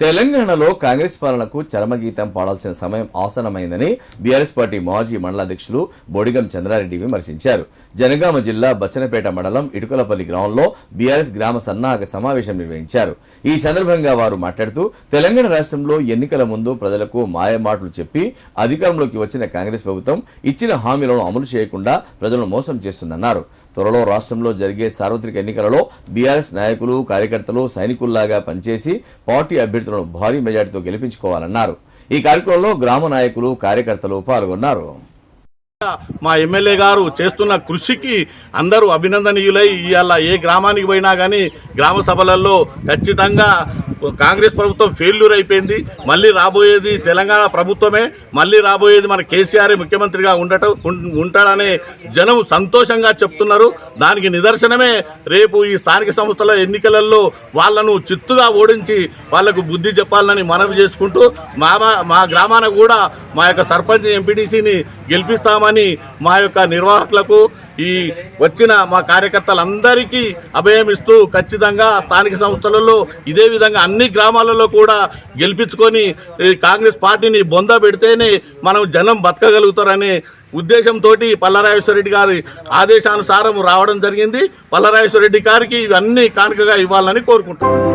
తెలంగాణలో కాంగ్రెస్ పాలనకు చరమగీతం పాడాల్సిన సమయం ఆసనమైందని బీఆర్ఎస్ పార్టీ మాజీ మండలాధ్యక్షులు బొడిగం చంద్రారెడ్డి విమర్శించారు. జనగామ జిల్లా బచ్చనపేట మండలం ఇటుకలపల్లి గ్రామంలో బీఆర్ఎస్ గ్రామ సన్నాహక సమావేశం నిర్వహించారు. ఈ సందర్భంగా వారు మాట్లాడుతూ తెలంగాణ రాష్ట్రంలో ఎన్నికల ముందు ప్రజలకు మాయమాటలు చెప్పి అధికారంలోకి వచ్చిన కాంగ్రెస్ ప్రభుత్వం ఇచ్చిన హామీలను అమలు చేయకుండా ప్రజలను మోసం చేస్తుందన్నారు. త్వరలో రాష్ట్రంలో జరిగే సార్వత్రిక ఎన్నికలలో బీఆర్ఎస్ నాయకులు కార్యకర్తలు సైనికుల్లాగా పనిచేసి పార్టీ అభ్యర్థి అభ్యర్థులను భారీ మెజార్టీతో గెలిపించుకోవాలన్నారు. ఈ కార్యక్రమంలో గ్రామ నాయకులు కార్యకర్తలు పాల్గొన్నారు. మా ఎమ్మెల్యే గారు చేస్తున్న కృషికి అందరూ అభినందనీయులై ఇవాళ ఏ గ్రామానికి పోయినా కానీ గ్రామ సభలలో ఖచ్చితంగా కాంగ్రెస్ ప్రభుత్వం ఫెయిల్యూర్ అయిపోయింది. మళ్ళీ రాబోయేది తెలంగాణ ప్రభుత్వమే. మళ్ళీ రాబోయేది మన కేసీఆర్ ముఖ్యమంత్రిగా ఉండటం ఉంటాడనే జనం సంతోషంగా చెప్తున్నారు. దానికి నిదర్శనమే రేపు ఈ స్థానిక సంస్థల ఎన్నికలలో వాళ్ళను చిత్తుగా ఓడించి వాళ్ళకు బుద్ధి చెప్పాలని మనవి చేసుకుంటూ మా మా గ్రామాన కూడా మా యొక్క సర్పంచ్ ఎంపీటీసీని గెలిపిస్తామని మా యొక్క నిర్వాహకులకు ఈ వచ్చిన మా కార్యకర్తలందరికీ అభయం ఇస్తూ ఖచ్చితంగా స్థానిక సంస్థలలో ఇదే విధంగా అన్ని గ్రామాలలో కూడా గెలిపించుకొని ఈ కాంగ్రెస్ పార్టీని బొంద పెడితేనే మనం జనం బతకగలుగుతారనే ఉద్దేశంతో పల్లరాజేశ్వరరెడ్డి గారి ఆదేశానుసారం రావడం జరిగింది. పల్లరాజేశ్వరరెడ్డి గారికి ఇవన్నీ కానుకగా ఇవ్వాలని కోరుకుంటున్నాను